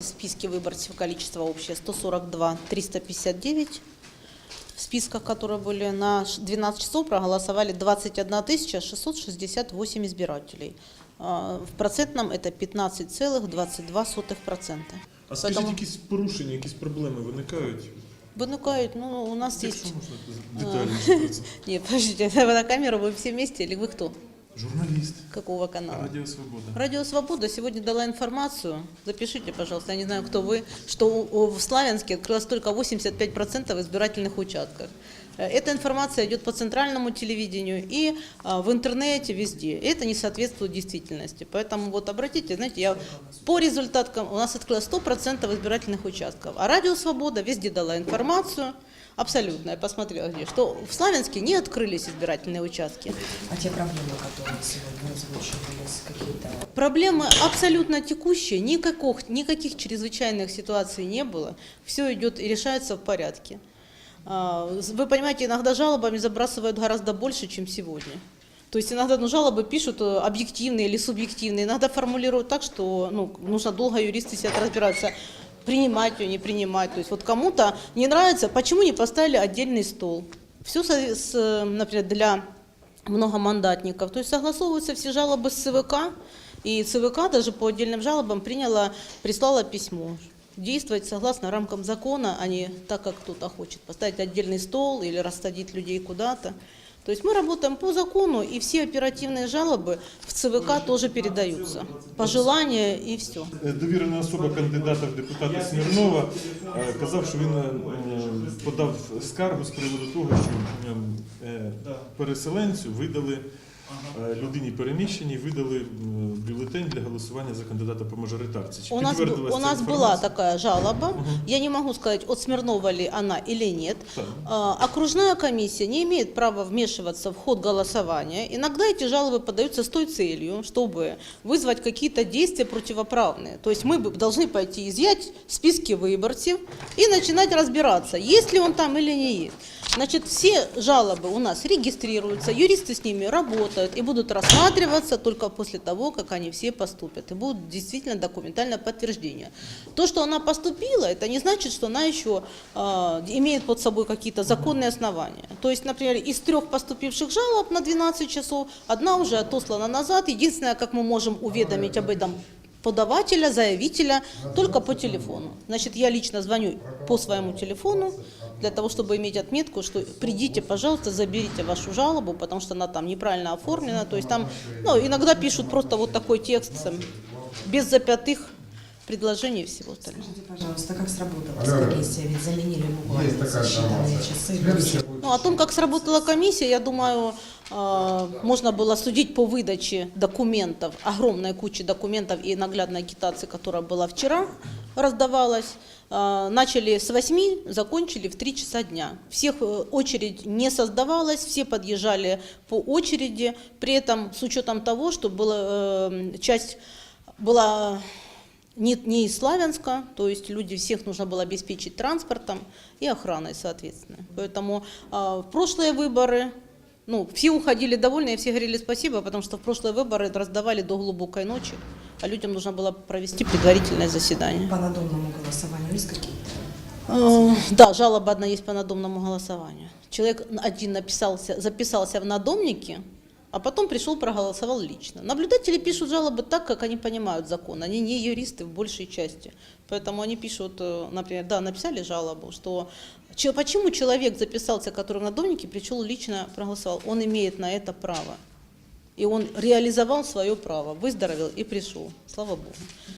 В списке выборцев количество общее 142 359. В списках, которые были на ш- 12 часов, проголосовали 21 668 избирателей. А, В процентном это 15,22%. А скажіть, Поэтому- якісь порушення, якісь проблеми виникають? Вынукают, ну, у нас Якщо есть... можна детальніше про це. Нет, подождите, вы на камеру, вы все вместе или вы кто? Журналіст, Какого канала? Радіо Свобода. Радио «Свобода» сегодня дала информацию, запишите, пожалуйста, я не знаю, кто вы, что в Славянске открылось только 85% избирательных участков. Э, Эта информация идет по центральному телевидению и а, в интернете везде. Это не соответствует действительности. Поэтому вот обратите, знаете, я по результатам, у нас открылось 100% избирательных участков. А Радио «Свобода» везде дала информацию, абсолютно, я посмотрела где, что в Славянске не открылись избирательные участки. А те проблемы, которые сегодня озвучивались, какие-то Проблемы абсолютно текущие, никаких, никаких чрезвычайных ситуаций не было. Все идет и решается в порядке. А, Вы понимаете, иногда жалобами забрасывают гораздо больше, чем сегодня. То есть иногда ну, жалобы пишут э, объективные или субъективные, иногда формулируют так, что ну, нужно долго юристы себе разбираться, принимать ее, не принимать. То есть вот кому-то не нравится, почему не поставили отдельный стол. Все, с, например, для многомандатников. То есть согласовываются все жалобы с ЦВК, и ЦВК даже по отдельным жалобам приняла, прислала письмо Действовать согласно рамкам закона, а не так, как кто-то хочет. Поставить отдельный стол или рассадить людей куда-то. То есть мы работаем по закону, и все оперативные жалобы в ЦВК тоже передаются. Пожелания и все. Е, Довірена особа кандидата в депутати Смірнова е, казав, що він е, подав скаргу з приводу того, що е, е, переселенцю видали е, людині переміщеній, видали е, бюлетень для голосування за кандидата по мажоритарці. Чи У нас, б- підтвердилась у ця нас была інформація? такая жалоба. Я не могу сказать, от Смирнова ли она или нет. Так. А, Окружная комиссия не имеет права вмешиваться в ход голосования. Иногда эти жалобы подаются с той целью, чтобы вызвать какие-то действия противоправные. То есть мы бы должны пойти изъять списки выборцев и начинать разбираться, есть ли он там или не есть. Значит, все жалобы у нас регистрируются, юристы с ними работают и будут рассматриваться только после того, как они все поступят. И будут действительно документальное подтверждение. То, что она поступила, это не значит, что она еще а, имеет под собой какие-то законные основания. То есть, например, из трех поступивших жалоб на 12 часов, одна уже отослана назад. Единственное, как мы можем уведомить об этом подавателя, заявителя только по телефону. Значит, я лично звоню по своему телефону для того, чтобы иметь отметку, что придите, пожалуйста, заберите вашу жалобу, потому что она там неправильно оформлена. То есть там, ну, иногда пишут просто вот такой текст без запятых предложений и всего остального. Скажите, пожалуйста, как сработала комиссия? Ведь заменили буквально за считанные часы. Ну, о том, как сработала комиссия, я думаю, э, можно было судить по выдаче документов, огромной кучи документов и наглядной агитации, которая была вчера, раздавалась. Э, Начали с 8, закончили в 3 часа дня. Всех э, очередь не создавалась, все подъезжали по очереди, при этом с учетом того, что была часть была не, не из Славянска, то есть люди всех нужно было обеспечить транспортом и охраной, соответственно. Поэтому а, в прошлые выборы, ну, все уходили довольны, и все говорили спасибо, потому что в прошлые выборы раздавали до глубокой ночи, а людям нужно было провести предварительное заседание. По надомному голосованию есть какие-то? Э, Да, жалоба одна есть по надомному голосованию. Человек один написался, записался в надомнике, а потом пришел, проголосовал лично. Наблюдатели пишут жалобы так, как они понимают закон. Они не юристы в большей части. Поэтому они пишут, э, например, да, написали жалобу, что че- почему человек записался, который в надомнике, пришел лично проголосовал. Он имеет на это право. И он реализовал свое право, выздоровел и пришел. Слава Богу.